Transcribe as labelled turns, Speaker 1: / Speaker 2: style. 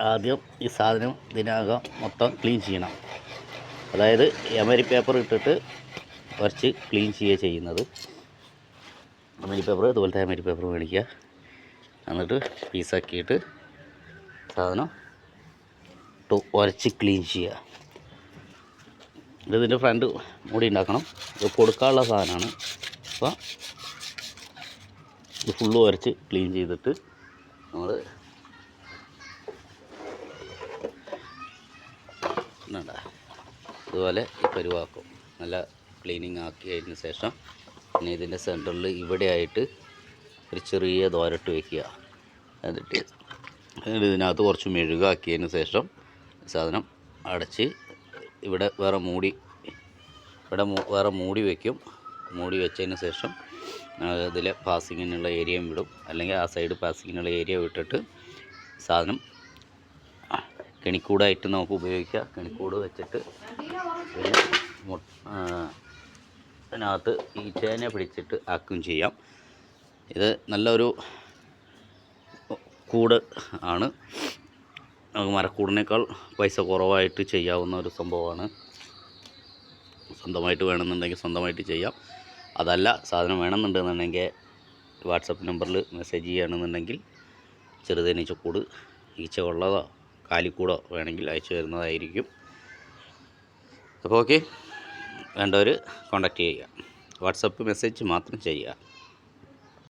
Speaker 1: ആദ്യം ഈ സാധനം ഇതിനകം മൊത്തം ക്ലീൻ ചെയ്യണം. അതായത് എമരി പേപ്പർ ഇട്ടിട്ട് കുറച്ച് ക്ലീൻ ചെയ്യുക ചെയ്യുന്നത്. എമരി പേപ്പർ ഇതുപോലത്തെ എമരി പേപ്പർ മേടിക്കുക. എന്നിട്ട് പീസാക്കിയിട്ട് സാധനം ഇട്ട് ഉരച്ച് ക്ലീൻ ചെയ്യുക. ഇതിന്റെ ഫ്രണ്ട് മൂടി ഉണ്ടാക്കണം. ഇത് കൊടുക്കാനുള്ള സാധനമാണ്. അപ്പോൾ ഇത് ഫുള്ള് ഉരച്ച് ക്ലീൻ ചെയ്തിട്ട് നമ്മൾ വേണ്ട ഇതുപോലെ ഈ പരുവാക്കും നല്ല ക്ലീനിങ് ആക്കി ശേഷം പിന്നെ ഇതിന്റെ സെന്ററിൽ ഇവിടെ ആയിട്ട് ഒരു ചെറിയ ദ്വാരട്ട് വയ്ക്കുക എന്നിട്ട് ഇതിനകത്ത് കുറച്ച് മെഴുകാക്കിയതിന് ശേഷം സാധനം അടച്ച് ഇവിടെ വേറെ മൂടി ഇവിടെ വേറെ മൂടി വയ്ക്കും. മൂടി വെച്ചതിന് ശേഷം ഇതിൽ പാസിങ്ങിനുള്ള ഏരിയയും വിടും. അല്ലെങ്കിൽ ആ സൈഡ് പാസിങ്ങിനുള്ള ഏരിയ വിട്ടിട്ട് സാധനം കെണിക്കൂടായിട്ട് നമുക്ക് ഉപയോഗിക്കാം. കെണിക്കൂട് വെച്ചിട്ട് പിന്നെ അതിനകത്ത് ഈ ചേന പിടിച്ചിട്ട് ആക്കുകയും ചെയ്യാം. ഇത് നല്ലൊരു കൂട് ആണ്. നമുക്ക് മരക്കൂടിനേക്കാൾ പൈസ കുറവായിട്ട് ചെയ്യാവുന്ന ഒരു സംഭവമാണ്. സ്വന്തമായിട്ട് വേണമെന്നുണ്ടെങ്കിൽ സ്വന്തമായിട്ട് ചെയ്യാം. അതല്ല സാധനം വേണമെന്നുണ്ടെന്നുണ്ടെങ്കിൽ വാട്സപ്പ് നമ്പറിൽ മെസ്സേജ് ചെയ്യുകയാണെന്നുണ്ടെങ്കിൽ ചെറുതേനീച്ചക്കൂട് ഈച്ച ഉള്ളതോ കാലിക്കൂടോ വേണമെങ്കിൽ അയച്ചു തരുന്നതായിരിക്കും. അപ്പോൾ ഓക്കെ വേണ്ടവർ കോൺടാക്റ്റ് ചെയ്യുക. വാട്സപ്പ് മെസ്സേജ് മാത്രം ചെയ്യുക.